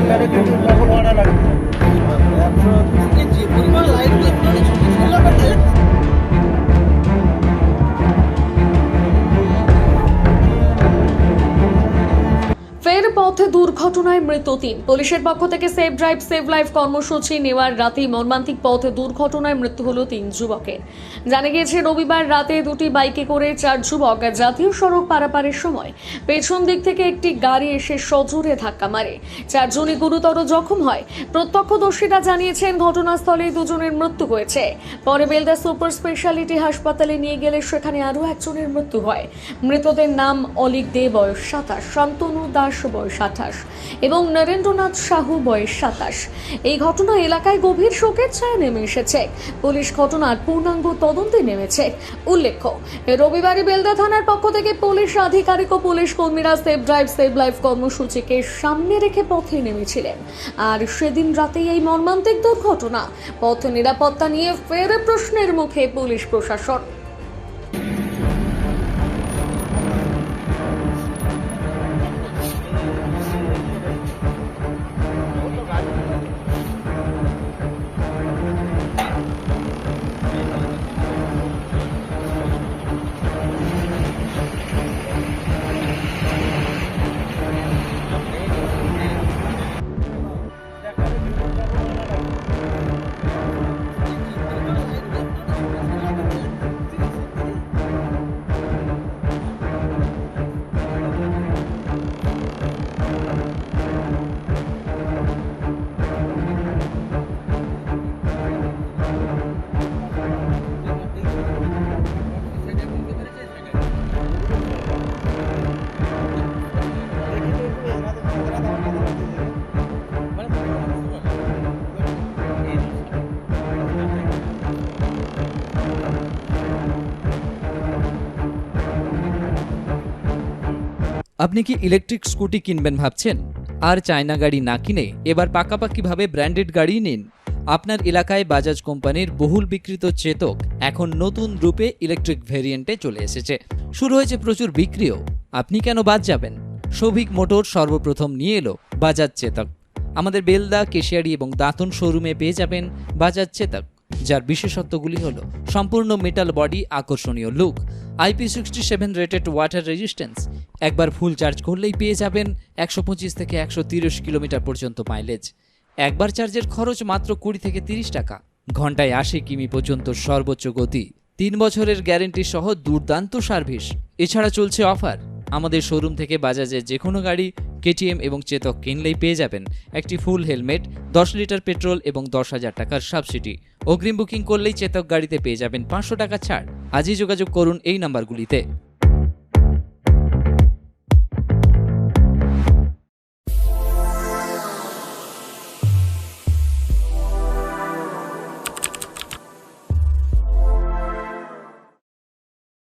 I gotta do. দুর্ঘটনায় মৃত তিন। পুলিশের পক্ষ থেকে সেভ ড্রাইভ সেভ লাইফ কর্মসূচি নেওয়ার রাতেই মর্মান্তিক পথ দুর্ঘটনায় মৃত্যু হলো তিন যুবকের। জানা গিয়েছে, রবিবার রাতে দুটি বাইকে করে চার যুবক জাতীয় সড়ক পারাপারের সময় পেছন দিক থেকে একটি গাড়ি এসে সজোরে ধাক্কা মারে। চারজনই গুরুতর জখম হয়। প্রত্যক্ষদর্শীরা জানিয়েছেন ঘটনাস্থলে দুজনের মৃত্যু হয়েছে। পরে বেলদা সুপার স্পেশালিটি হাসপাতালে নিয়ে গেলে সেখানে আরও একজনের মৃত্যু হয়। মৃতদের নাম অলিক দে, বয়স সাতাশ। শান্তনু দাস বয়স আঠাশ এবং নরেন্দ্রনাথ সাহু বয়স সাতাশ। এই ঘটনা এলাকায় গভীর শোকের ছায়া নেমে এসেছে। পুলিশ ঘটনার পূর্ণাঙ্গ তদন্তে নেমেছে। উল্লেখ্য, রবিবারে বেলদা থানার পক্ষ থেকে পুলিশ আধিকারিক ও পুলিশ কর্মীরা সেভ ড্রাইভ সেভ লাইফ কর্মসূচিকে সামনে রেখে পথে নেমেছিলেন। আর সেদিন রাতেই এই মর্মান্তিক দুর্ঘটনা, পথ নিরাপত্তা নিয়ে ফের প্রশ্নের মুখে পুলিশ প্রশাসন। আপনি কি ইলেকট্রিক স্কুটি কিনবেন ভাবছেন? আর চায়না গাড়ি না কিনে এবার পাকাপাকিভাবে ব্র্যান্ডেড গাড়ি নিন। আপনার এলাকায় বাজাজ কোম্পানির বহুল বিক্রিত চেতক এখন নতুন রূপে ইলেকট্রিক ভেরিয়েন্টে চলে এসেছে। শুরু হয়েছে প্রচুর বিক্রিও। আপনি কেন বাদ যাবেন? সৌভিক মোটর সর্বপ্রথম নিয়ে এলো বাজাজ চেতক। আমাদের বেলদা, কেশিয়ারি এবং দাঁতন শোরুমে পেয়ে যাবেন বাজাজ চেতক, যার বিশেষত্বগুলি হল সম্পূর্ণ মেটাল বডি আকর্ষণীয় look IP sixty seven rated water resistance একবার ফুল চার্জ করলেই পেয়ে যাবেন একশো পঁচিশ থেকে একশো তিরিশ কিলোমিটার পর্যন্ত মাইলেজ। একবার চার্জের খরচ মাত্র কুড়ি থেকে তিরিশ টাকা। ঘন্টায় আশি কিমি পর্যন্ত সর্বোচ্চ গতি। তিন বছরের গ্যারেন্টি সহ দুর্দান্ত সার্ভিস। এছাড়া চলছে অফার। আমাদের শোরুম থেকে বাজাজের যে কোনো গাড়ি, কেটিএম এবং চেতক কিনলেই পেয়ে যাবেন একটি ফুল হেলমেট, দশ লিটার পেট্রোল এবং দশ হাজার টাকার সাবসিডি। অগ্রিম বুকিং করলেই চেতক গাড়িতে পেয়ে যাবেন পাঁচশো টাকা ছাড়। আজই যোগাযোগ করুন এই নাম্বারগুলিতে।